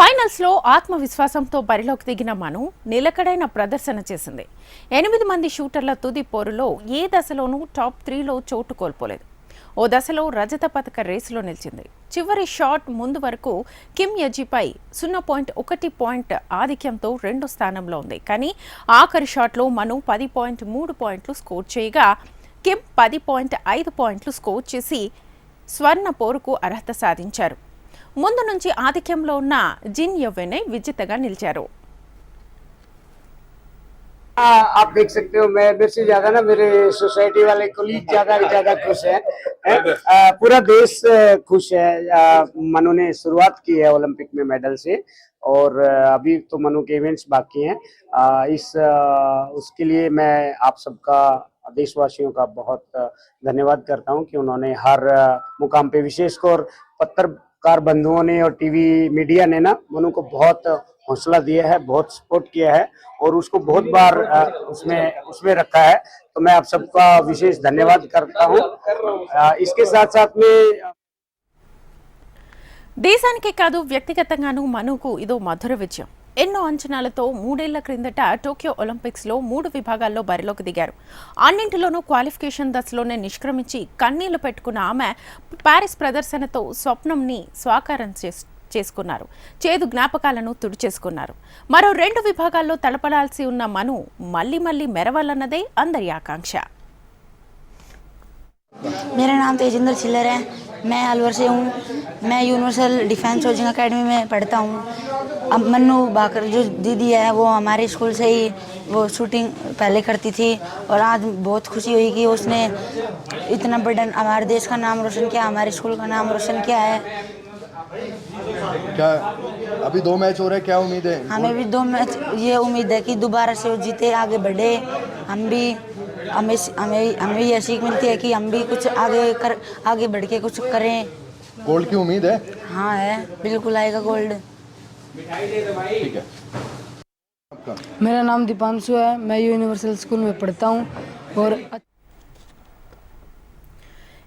ఫైనల్స్లో ఆత్మవిశ్వాసంతో బరిలోకి దిగిన మను నిలకడైన ప్రదర్శన చేసింది. ఎనిమిది మంది షూటర్ల తుది పోరులో ఏ దశలోనూ టాప్ త్రీలో చోటు కోల్పోలేదు. ఓ దశలో రజత పథక రేసులో నిలిచింది. చివరి షాట్ ముందు వరకు కిమ్ యజీపై సున్నా పాయింట్ ఒకటి పాయింట్ ఆధిక్యంతో రెండు స్థానంలో ఉంది. కానీ ఆఖరి షాట్లో మను పది పాయింట్ మూడు పాయింట్లు స్కోర్ చేయగా కిమ్ పది పాయింట్ ఐదు పాయింట్లు స్కోర్ చేసి స్వర్ణ పోరుకు అర్హత సాధించారు. ముందు నుంచి ఆధిక్యంలో ఉన్న జిన్ యవ్వెనే విజేతగా నిలిచారు हाँ, आप देख सकते हो मैं मेरे से ज्यादा ना मेरे सोसाइटी वाले कोलीग ज्यादा ज्यादा खुश हैं हैं? आ, पूरा देश आ, खुश है आ, मनु ने शुरुआत की है ओलंपिक में मेडल से और आ, अभी तो मनु के इवेंट्स बाकी हैं आ, इस आ, उसके लिए मैं आप सबका देशवासियों का बहुत आ, धन्यवाद करता हूं कि उन्होंने हर आ, मुकाम पे विशेषकर पत्रकार बंधुओं ने और टीवी मीडिया ने ना मनु को बहुत हौसला दिया है बहुत सपोर्ट किया है और उसको बहुत बार अ, उसमें उसमें रखा है तो मैं आप सबका विशेष धन्यवाद करता हूँ अ, इसके साथ साथ में దేశానికే కాదు వ్యక్తిగతంగానూ మనుకు ఇదో మధుర విజయం ఎన్నో అంచనాలతో మూడేళ్ళ క్రిందట టోక్యో ఒలింపిక్స్లో మూడు విభాగాల్లో బరిలోకి దిగారు. అన్నింటిలోనూ క్వాలిఫికేషన్ దశలోనే నిష్క్రమించి కన్నీళ్ళు పెట్టుకున్న ఆమె ప్యారిస్ ప్రదర్శనతో స్వప్నంని స్వాకారం చేస్- చేసుకున్నారు. చేదు జ్ఞాపకాలను తుడిచేసుకున్నారు. మరో రెండు విభాగాల్లో తలపడాల్సి ఉన్న మను మళ్ళీ మళ్ళీ మెరవాలన్నదే అందరి ఆకాంక్ష. मेरा नाम तेजिंदर छिल्लर है। मैं अलवर से हूँ। मैं यूनिवर्सल डिफेंस कोचिंग अकेडमी में पढ़ता हूँ। अब मन्नू बाकर जो दीदी है वो हमारे स्कूल से ही वो शूटिंग पहले करती थी और आज बहुत खुशी हुई कि उसने इतना बड़ा हमारे देश का नाम रोशन किया हमारे स्कूल का नाम रोशन किया है। क्या अभी दो मैच हो रहे हैं क्या उम्मीद? है हमें भी दो मैच ये उम्मीद है कि दोबारा से वो जीते आगे बढ़े। हम भी हमें हमें हमें ये सीख मिलती है कि हम भी कुछ आगे कर आगे बढ़ के कुछ करें गोल्ड की उम्मीद है हाँ है बिल्कुल आएगा गोल्ड ठीक है आपका मेरा नाम दीपांशु है मैं यूनिवर्सल स्कूल में पढ़ता हूँ और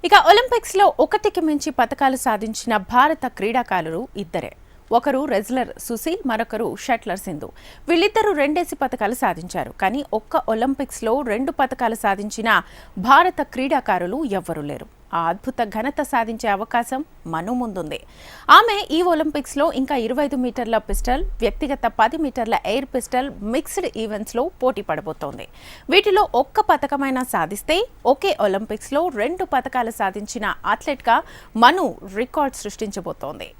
ఇక ఒలింపిక్స్లో ఒకటికి మించి పతకాలు సాధించిన భారత క్రీడాకారులు ఇద్దరే ఒకరు రెజ్లర్ సుశీల్ మరొకరు షట్లర్ సింధు. వీళ్ళిద్దరూ రెండేసి పతకాలు సాధించారు. కానీ ఒక్క ఒలింపిక్స్లో రెండు పతకాలు సాధించిన భారత క్రీడాకారులు ఎవ్వరూ లేరు. ఆ అద్భుత ఘనత సాధించే అవకాశం మను ముందుంది. ఆమె ఈ ఒలింపిక్స్లో ఇంకా ఇరవై ఐదు మీటర్ల పిస్టల్ వ్యక్తిగత పది మీటర్ల ఎయిర్ పిస్టల్ మిక్స్డ్ ఈవెంట్స్లో పోటీ పడబోతోంది. వీటిలో ఒక్క పథకమైనా సాధిస్తే ఒకే ఒలింపిక్స్లో రెండు పథకాలు సాధించిన అథ్లెట్గా మను రికార్డ్ సృష్టించబోతోంది.